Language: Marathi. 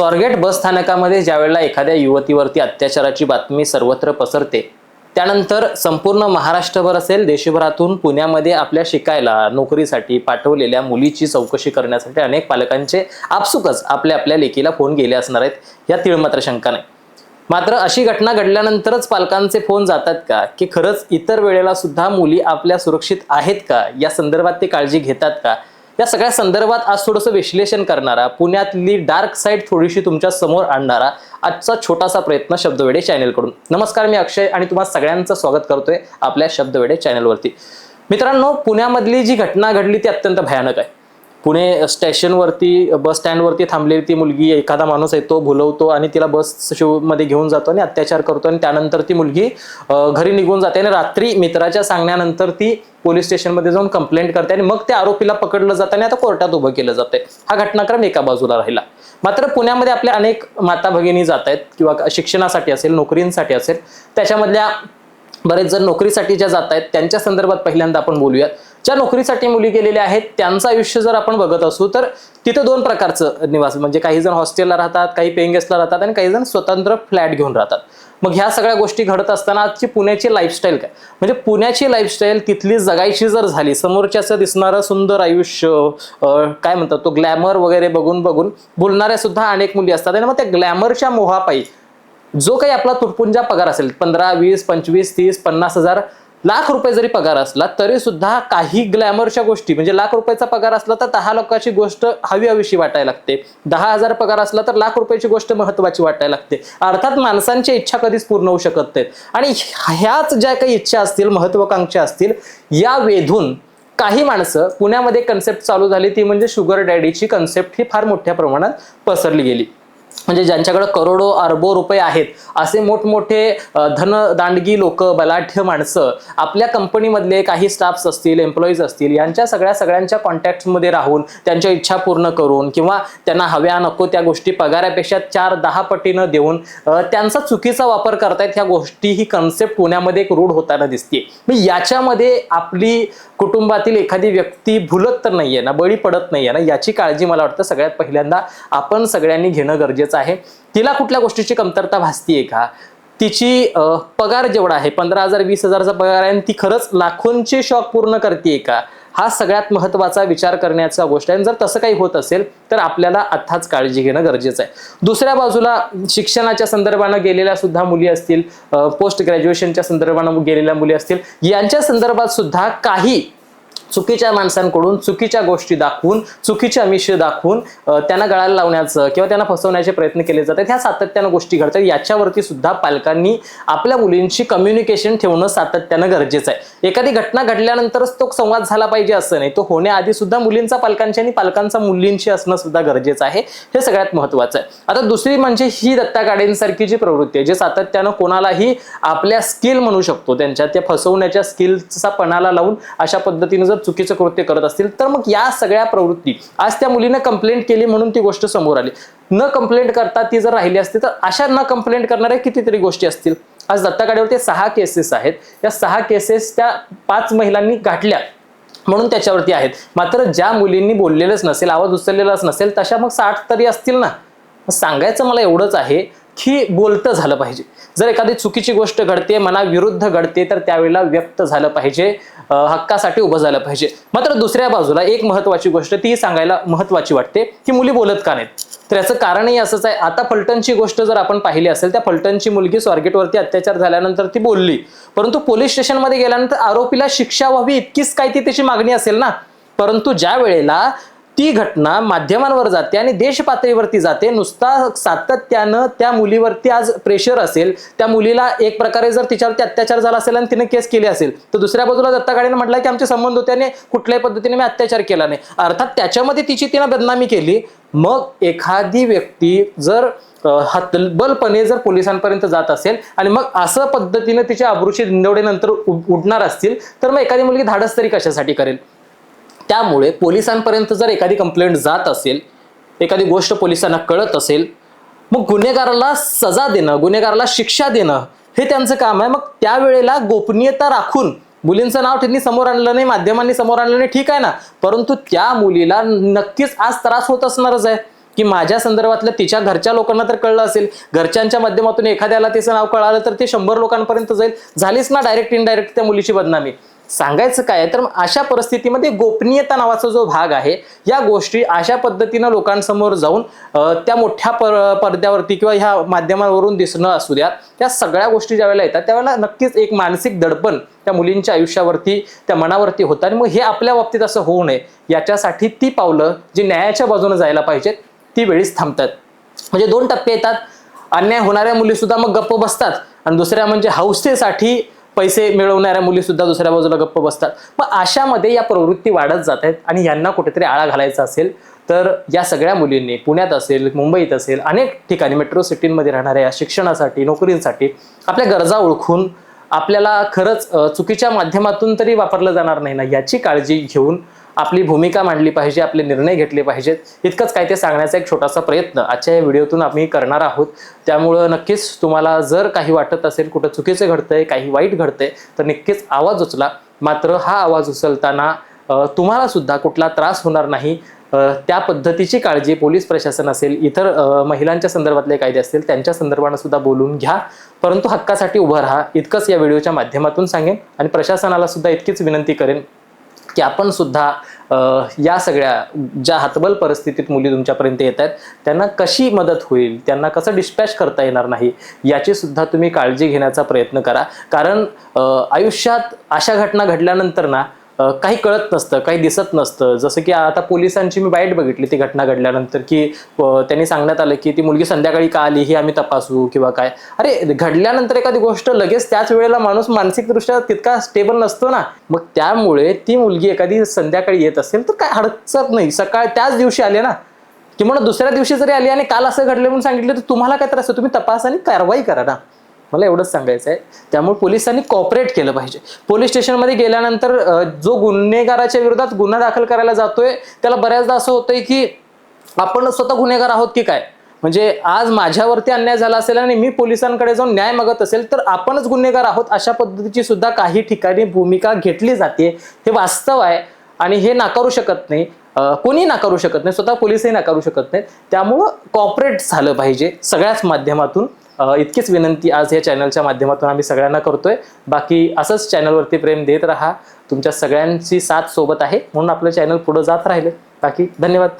स्वारगेट बस स्थानकामध्ये ज्यावेळेला एखाद्या युवतीवरती अत्याचाराची बातमी सर्वत्र पसरते त्यानंतर संपूर्ण महाराष्ट्रभर असेल देशभरातून पुण्यामध्ये आपल्या शिकायला नोकरीसाठी पाठवलेल्या मुलीची चौकशी करण्यासाठी अनेक पालकांचे आपसुकच आपल्या आपल्या लेकीला फोन गेले असणार आहेत या तीळ मात्र शंका नाही. मात्र अशी घटना घडल्यानंतरच पालकांचे फोन जातात का? की खरंच इतर वेळेला सुद्धा मुली आपल्या सुरक्षित आहेत का? या संदर्भात ते काळजी घेतात का? या सगळ्या संदर्भात आज थोडंसं विश्लेषण करणारा पुण्यातली डार्क साईड थोडीशी तुमच्यासमोर आणणारा आजचा छोटासा प्रयत्न शब्दवेडे चॅनेलकडून नमस्कार मी अक्षय आणि तुम्हाला सगळ्यांचं स्वागत करतोय आपल्या शब्दवेडे चॅनेलवरती मित्रांनो पुण्यामधली जी घटना घडली ती अत्यंत भयानक आहे. पुणे स्टेशनवरती बस स्टँडवरती थांबलेली ती मुलगी एखादा माणूस येतो भुलवतो आणि तिला बसमध्ये घेऊन जातो आणि अत्याचार करतो आणि त्यानंतर ती मुलगी घरी निघून जाते आणि रात्री मित्राच्या सांगण्यानंतर ती पोलीस स्टेशनमध्ये जाऊन कंप्लेंट करते आणि मग त्या आरोपीला पकडलं जातं आणि आता कोर्टात उभं केलं जाते हा घटनाक्रम एका बाजूला राहिला. मात्र पुण्यामध्ये आपल्या अनेक माता भगिनी जात आहेत किंवा शिक्षणासाठी असेल नोकरींसाठी असेल त्याच्यामधल्या बरेच जण नोकरीसाठी ज्या जात आहेत त्यांच्या संदर्भात पहिल्यांदा आपण बोलूयात. ज्या नोकरीसाठी मुली गेलेल्या आहेत त्यांचं आयुष्य जर आपण बघत असू तर तिथं दोन प्रकारचं निवास म्हणजे काही जण हॉस्टेलला राहतात काही पेईंग गेस्टला राहतात आणि काही जण स्वतंत्र फ्लॅट घेऊन राहतात. मग ह्या सगळ्या गोष्टी घडत असताना आजची पुण्याची लाईफस्टाईल काय? म्हणजे पुण्याची लाईफस्टाईल तिथली जगायची जर झाली समोरच्याचं दिसणारं सुंदर आयुष्य काय म्हणतात तो ग्लॅमर वगैरे बघून बघून बोलणाऱ्या सुद्धा अनेक मुली असतात आणि मग त्या ग्लॅमरच्या मोहापायी जो काही आपला तुटपुंजा पगार असेल पंधरा वीस पंचवीस तीस पन्नास हजार लाख रुपये जरी पगार असला तरी सुद्धा काही ग्लॅमरच्या गोष्टी म्हणजे लाख रुपयाचा पगार असला तर दहा लोकांची गोष्ट हवी हवीशी वाटायला लागते. दहा हजार पगार असला तर लाख रुपयाची गोष्ट महत्वाची वाटायला लागते. अर्थात माणसांची इच्छा कधीच पूर्ण होऊ शकत नाहीत. आणि ह्याच ज्या काही इच्छा असतील महत्वाकांक्षा असतील या वेधून काही माणसं पुण्यामध्ये कन्सेप्ट चालू झाली ती म्हणजे शुगर डॅडीची कन्सेप्ट ही फार मोठ्या प्रमाणात पसरली गेली. म्हणजे ज्यांच्याकडे करोडो अरबो रुपये आहेत असे मोठमोठे धनदांडगी लोक बलाढ्य माणसं आपल्या कंपनीमधले काही स्टाफ्स असतील एम्प्लॉईज असतील यांच्या सगळ्या सगळ्यांच्या कॉन्टॅक्टमध्ये राहून त्यांच्या इच्छा पूर्ण करून किंवा त्यांना हव्या नको त्या गोष्टी पगारापेक्षा चार दहा पटीनं देऊन त्यांचा चुकीचा वापर करतायत ह्या गोष्टी ही कन्सेप्ट पुण्यामध्ये एक रूढ होताना दिसते मग याच्यामध्ये आपली कुटुंबातील एखादी व्यक्ती भुलत तर नाही आहे ना बळी पडत नाही आहे ना याची काळजी मला वाटतं सगळ्यात पहिल्यांदा आपण सगळ्यांनी घेणं गरजेचं आहे. तिला कुठल्या गोष्टीची कमतरता भासतीये का? तिची पगार जेवढा आहे पंधरा हजार वीस हजारचा पगार आहे आणि ती खरंच लाखोंचे शॉक पूर्ण करते का? हा सगळ्यात महत्त्वाचा विचार करण्याचा गोष्ट आहे. आणि जर तसं काही होत असेल तर आपल्याला आत्ताच काळजी घेणं गरजेचं आहे. दुसऱ्या बाजूला शिक्षणाच्या संदर्भानं गेलेल्या सुद्धा मुली असतील पोस्ट ग्रॅज्युएशनच्या संदर्भानं गेलेल्या मुली असतील यांच्या संदर्भात सुद्धा काही चुकीच्या माणसांकडून चुकीच्या गोष्टी दाखवून चुकीचे आमिष दाखवून त्यांना गळाला लावण्याचं किंवा त्यांना फसवण्याचे प्रयत्न केले जातात. ह्या सातत्यानं गोष्टी घडतात. याच्यावरती सुद्धा पालकांनी आपल्या मुलींशी कम्युनिकेशन ठेवणं सातत्यानं गरजेचं आहे. एखादी घटना घडल्यानंतरच तो संवाद झाला पाहिजे असं नाही. तो होण्याआधी सुद्धा मुलींचा पालकांची आणि पालकांचा मुलींशी असणं सुद्धा गरजेचं आहे. हे सगळ्यात महत्वाचं आहे. आता दुसरी म्हणजे ही दत्ता गाडेंसारखी जी प्रवृत्ती आहे जे सातत्यानं कोणालाही आपल्या स्किल म्हणू शकतो त्यांच्या त्या फसवण्याच्या स्किलचा पणाला लावून अशा पद्धतीने जर चुकीचं कृत्य करत असतील तर मग या सगळ्या प्रवृत्ती आज त्या मुलीनं कंप्लेंट केली म्हणून ती गोष्ट समोर आली. न कंप्लेंट करता ती जर राहिली असती तर अशा न कंप्लेंट करणाऱ्या कितीतरी गोष्टी असतील. आज दत्ताकाड्यावरती सहा केसेस आहेत. या सहा केसेस त्या पाच महिलांनी गाठल्या म्हणून त्याच्यावरती आहेत. मात्र ज्या मुलींनी बोललेलंच नसेल आवाज उचललेलाच नसेल तशा मग साठ तरी असतील ना. सांगायचं मला एवढंच आहे की बोलतं झालं पाहिजे. जर एखादी चुकीची गोष्ट घडते मनाविरुद्ध घडते तर त्यावेळेला व्यक्त झालं पाहिजे हक्कासाठी उभं झालं पाहिजे. मात्र दुसऱ्या बाजूला एक महत्वाची गोष्ट ती सांगायला महत्वाची वाटते की मुली बोलत का नाहीत? तर याचं कारणही असंच आहे आता फलटणची गोष्ट जर आपण पाहिली असेल त्या फलटणची मुलगी स्वारगेटवरती अत्याचार झाल्यानंतर ती बोलली. परंतु पोलीस स्टेशनमध्ये गेल्यानंतर आरोपीला शिक्षा व्हावी इतकीच काय ती त्याची मागणी असेल ना? परंतु ज्या वेळेला ती घटना माध्यमांवर जाते आणि देशपातळीवरती जाते. नुसता सातत्यानं त्या मुलीवरती आज प्रेशर असेल त्या मुलीला एक प्रकारे जर तिच्यावरती अत्याचार झाला असेल आणि तिने केस केली असेल तर दुसऱ्या बाजूला दत्ता गाडीने म्हटलं की आमचे संबंध होते आणि कुठल्याही पद्धतीने मी अत्याचार केला नाही. अर्थात त्याच्यामध्ये तिची तिनं बदनामी केली. मग एखादी व्यक्ती जर हतबलपणे जर पोलिसांपर्यंत जात असेल आणि मग असं पद्धतीने तिच्या अब्रूची दिंडवडे नंतर उ- उडणार असतील तर मग एखादी मुलगी धाडस तरी कशासाठी करेल? त्यामुळे पोलिसांपर्यंत जर एखादी कंप्लेंट जात असेल एखादी गोष्ट पोलिसांना कळत असेल मग गुन्हेगाराला सजा देणं गुन्हेगाराला शिक्षा देणं हे त्यांचं काम आहे. मग त्यावेळेला गोपनीयता राखून मुलींचं नाव त्यांनी समोर आणलं नाही माध्यमांनी समोर आणलं नाही ठीक आहे ना. परंतु त्या मुलीला नक्कीच आज त्रास होत असणारच आहे. की माझ्या संदर्भातलं तिच्या घरच्या लोकांना तर कळलं असेल. घरच्यांच्या माध्यमातून एखाद्याला तिचं नाव कळालं तर ते शंभर लोकांपर्यंत जाईल. झालीच ना डायरेक्ट इनडायरेक्ट त्या मुलीची बदनामी. सांगायचं काय तर मग अशा परिस्थितीमध्ये गोपनीयता नावाचा जो भाग आहे या गोष्टी अशा पद्धतीनं लोकांसमोर जाऊन त्या मोठ्या पर पडद्यावरती किंवा ह्या माध्यमांवरून दिसणं असू द्या त्या सगळ्या गोष्टी ज्यावेळेला येतात त्यावेळेला नक्कीच एक मानसिक दडपण त्या मुलींच्या आयुष्यावरती त्या मनावरती होतं आणि मग हे आपल्या बाबतीत असं होऊ नये. याच्यासाठी ती पावलं जी न्यायाच्या बाजूने जायला पाहिजेत ती वेळीच थांबतात. म्हणजे दोन टप्पे येतात. अन्याय होणाऱ्या मुली सुद्धा मग गप्प बसतात. आणि दुसऱ्या म्हणजे हौसेसाठी पैसे मिळवणाऱ्या मुली सुद्धा दुसऱ्या बाजूला गप्प बसतात. मग अशामध्ये या प्रवृत्ती वाढत जात आहेत आणि यांना कुठेतरी आळा घालायचा असेल तर या सगळ्या मुलींनी पुण्यात असेल मुंबईत असेल अनेक ठिकाणी मेट्रो सिटींमध्ये राहणाऱ्या शिक्षणासाठी नोकरींसाठी आपल्या गरजा ओळखून आपल्याला खरंच चुकीच्या माध्यमातून तरी वापरलं जाणार नाही ना याची काळजी घेऊन आपली भूमिका मांडली पाहिजे आपले निर्णय घेतले पाहिजेत. इतकंच काय ते सांगण्याचा एक छोटासा प्रयत्न. आजच्या या व्हिडिओतून आम्ही करणार आहोत. त्यामुळं नक्कीच तुम्हाला जर काही वाटत असेल कुठं चुकीचं घडतंय काही वाईट घडतंय तर नक्कीच आवाज उचला. मात्र हा आवाज उचलताना तुम्हाला सुद्धा कुठला त्रास होणार नाही. त्या पद्धतीची काळजी पोलीस प्रशासन असेल इतर महिलांच्या संदर्भातले कायदे असतील त्यांच्या संदर्भानं सुद्धा बोलून घ्या. परंतु हक्कासाठी उभं राहा. इतकंच या व्हिडिओच्या माध्यमातून सांगेन आणि प्रशासनाला सुद्धा इतकीच विनंती करेन. की आपण सुद्धा या सगळ्या ज्या हातबल परिस्थितीत मुली तुमच्यापर्यंत येत आहेत त्यांना कशी मदत होईल त्यांना कसं डिस्पॅच करता येणार नाही याची सुद्धा तुम्ही काळजी घेण्याचा प्रयत्न करा. कारण आयुष्यात अशा घटना घडल्यानंतर ना काही कळत नसतं काही दिसत नसतं. जसं की आता पोलिसांची मी बाईट बघितली ती घटना घडल्यानंतर की त्यांनी सांगण्यात आलं की ती मुलगी संध्याकाळी का आली ही आम्ही तपासू किंवा काय. अरे घडल्यानंतर एखादी गोष्ट लगेच त्याच वेळेला माणूस मानसिकदृष्ट्या तितका स्टेबल नसतो ना. मग त्यामुळे ती मुलगी एखादी संध्याकाळी येत असेल तर काय हडचत नाही. सकाळ त्याच दिवशी आले ना. किंवा दुसऱ्या दिवशी जरी आली आणि काल असं घडलं म्हणून सांगितलं तर तुम्हाला काय त्रास आहे तुम्ही तपास आणि कारवाई करा ना. मला एवढंच सांगायचं आहे त्यामुळे पोलिसांनी कॉपरेट केलं पाहिजे. पोलीस स्टेशनमध्ये गेल्यानंतर जो गुन्हेगाराच्या विरोधात गुन्हा दाखल करायला जातोय त्याला बऱ्याचदा असं होतंय की आपण स्वतः गुन्हेगार आहोत की काय? म्हणजे आज माझ्यावरती अन्याय झाला असेल आणि मी पोलिसांकडे जाऊन न्याय मागत असेल तर आपणच गुन्हेगार आहोत अशा पद्धतीची सुद्धा काही ठिकाणी भूमिका घेतली जाते. हे वास्तव आहे आणि हे नाकारू शकत नाही. कोणी नाकारू शकत नाही. स्वतः पोलिसही नाकारू शकत नाहीत. त्यामुळं कॉपरेट झालं पाहिजे सगळ्याच माध्यमातून. इतकीच विनंती आज या चॅनलच्या माध्यमातून आम्ही सगळ्यांना करतोय. बाकी असंच चॅनलवरती प्रेम देत राहा. तुमच्या सगळ्यांची साथ सोबत आहे. म्हणून आपलं चॅनल पुढं जात राहिले. बाकी धन्यवाद.